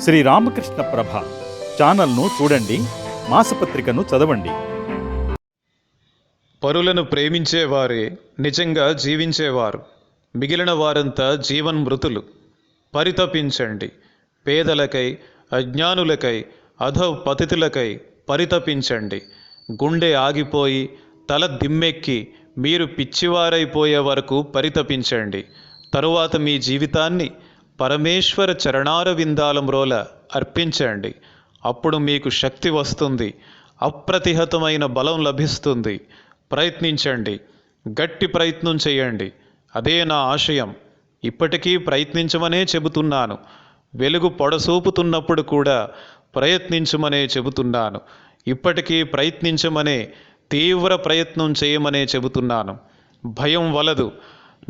శ్రీ రామకృష్ణ ప్రభ ఛానల్ను చూడండి మాసపత్రికను చదవండి. పరులను ప్రేమించేవారే నిజంగా జీవించేవారు. మిగిలిన వారంతా జీవన్ మృతులు. పరితపించండి. పేదలకై అజ్ఞానులకై అధో పతితులకై పరితపించండి. గుండె ఆగిపోయి తల దిమ్మెక్కి మీరు పిచ్చివారైపోయే వరకు పరితపించండి. తరువాత మీ జీవితాన్ని పరమేశ్వర చరణార విందాలంరోల అర్పించండి. అప్పుడు మీకు శక్తి వస్తుంది. అప్రతిహతమైన బలం లభిస్తుంది. ప్రయత్నించండి. గట్టి ప్రయత్నం చేయండి. అదే నా ఆశయం. ఇప్పటికీ ప్రయత్నించమనే చెబుతున్నాను. వెలుగు పొడసూపుతున్నప్పుడు కూడా ప్రయత్నించమనే చెబుతున్నాను. ఇప్పటికీ ప్రయత్నించమనే తీవ్ర ప్రయత్నం చేయమనే చెబుతున్నాను. భయం వలదు.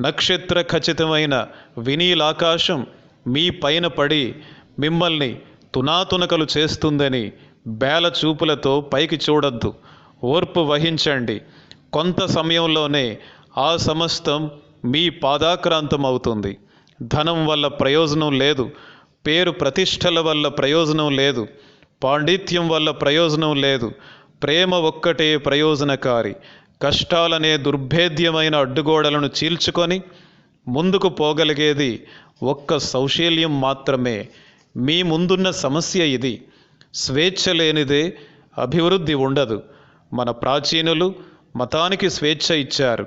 నక్షత్ర ఖచ్చితమైన వినీలాకాశం మీ పైన పడి మిమ్మల్ని తునాతునకలు చేస్తుందని బేల చూపులతో పైకి చూడొద్దు. ఓర్పు వహించండి. కొంత సమయంలోనే ఆ సమస్తం మీ పాదాక్రాంతం అవుతుంది ధనం వల్ల ప్రయోజనం లేదు. పేరు ప్రతిష్టల వల్ల ప్రయోజనం లేదు. పాండిత్యం వల్ల ప్రయోజనం లేదు. ప్రేమ ఒక్కటే ప్రయోజనకారి. కష్టాలనే దుర్భేద్యమైన అడ్డుగోడలను చీల్చుకొని ముందుకు పోగలిగేది ఒక్క సౌశీల్యం మాత్రమే. మీ ముందున్న సమస్య ఇది. స్వేచ్ఛ లేనిదే అభివృద్ధి ఉండదు. మన ప్రాచీనులు మతానికి స్వేచ్ఛ ఇచ్చారు.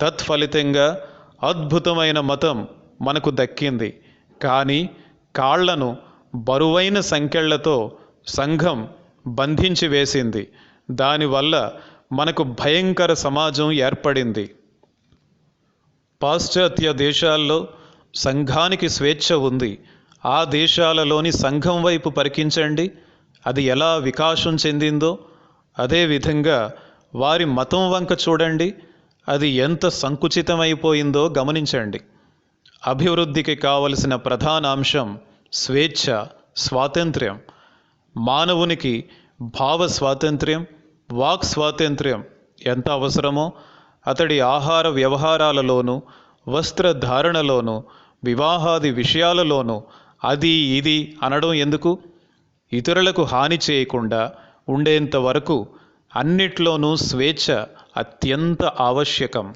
తత్ఫలితంగా అద్భుతమైన మతం మనకు దక్కింది. కానీ కాళ్ళను బరువైన సంఖ్యళ్ళతో సంఘం బంధించి వేసింది. దానివల్ల మనకు భయంకర సమాజం ఏర్పడింది. పాశ్చాత్య దేశాల్లో సంఘానికి స్వేచ్ఛ ఉంది. ఆ దేశాలలోని సంఘం వైపు పరికించండి. అది ఎలా వికాసం చెందిందో అదేవిధంగా వారి మతం వంక చూడండి. అది ఎంత సంకుచితమైపోయిందో గమనించండి. అభివృద్ధికి కావలసిన ప్రధాన అంశం స్వేచ్ఛ స్వాతంత్ర్యం. మానవునికి భావ స్వాతంత్ర్యం వాక్ స్వాతంత్ర్యం ఎంత అవసరమో అతడి ఆహార వ్యవహారాలలోనూ వస్త్రధారణలోనూ వివాహాది విషయాలలోనూ అది ఇది అనడం ఎందుకు? ఇతరులకు హాని చేయకుండా ఉండేంత వరకు అన్నిట్లోనూ స్వేచ్ఛ అత్యంత ఆవశ్యకం.